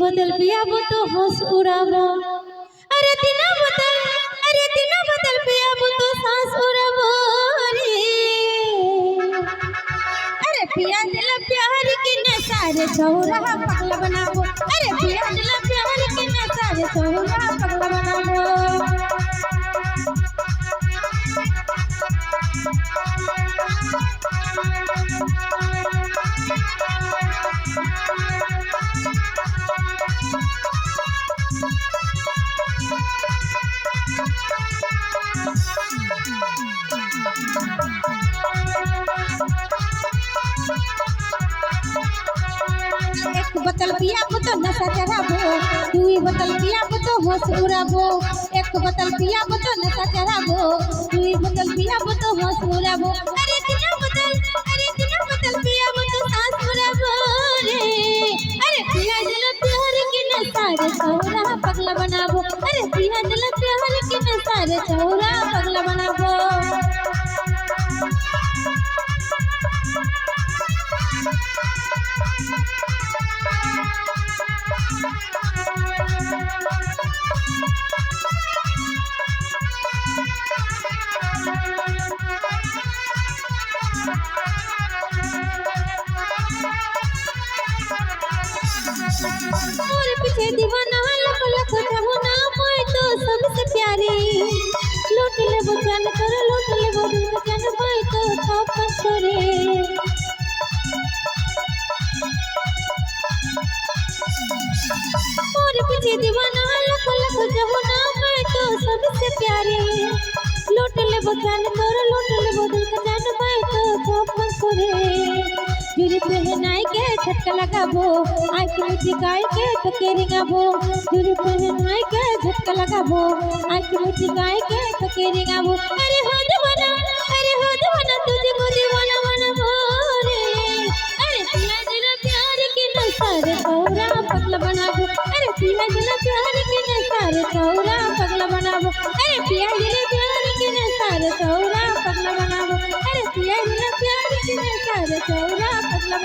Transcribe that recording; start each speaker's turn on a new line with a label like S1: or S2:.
S1: बोतल पियाबो तो होश उड़ाबो अरे तीना बोतल अरे तीना बोतल पियाबो तो सांस उड़ाबो रे। अरे पिया दिला प्यार की नसारे छौरा पगला बनाबो अरे पिया दिला प्यार की नसारे छौरा पगला बनाबो एक बोतल पियाबो तो नशा चढ़ाबो, दुई बोतल पियाबो तो होश उड़ाबो, एक बोतल पियाबो तो नशा चढ़ाबो, दुई बोतल पियाबो तो होश उड़ाबो। अरे तीना बोतल, अरे तीना बोतल पियाबो तो सांस उड़ाबो रे। अरे पिया दिल प्यार के नशा रे छौरा पगला बनाबो। अरे पिया दिल प्यार के नशा रे छौरा पगला मोर पीछे दीवाना लख लख जमुना मैं तो सबसे प्यारी। लूट ले जान कर लूट ले वो का जान मैं तो वापस करे जुरी पहनाई के झटका लगाबो, आँख में टिकाई के टकेरी गाबो जुरी पहनाई के झटका लगाबो, आँख में टिकाई के टकेरी गाबो अरे हो दीवाना अरे हो दीवाना तुझे को दीवाना बना रे अरे पिया दिल प्यार के नसारे सौरा बनाबो अरे पिया दिल प्यार के नसारे सौरा पगला बनाबो अरे पिया दिल प्यार के नसारे सौरा पगला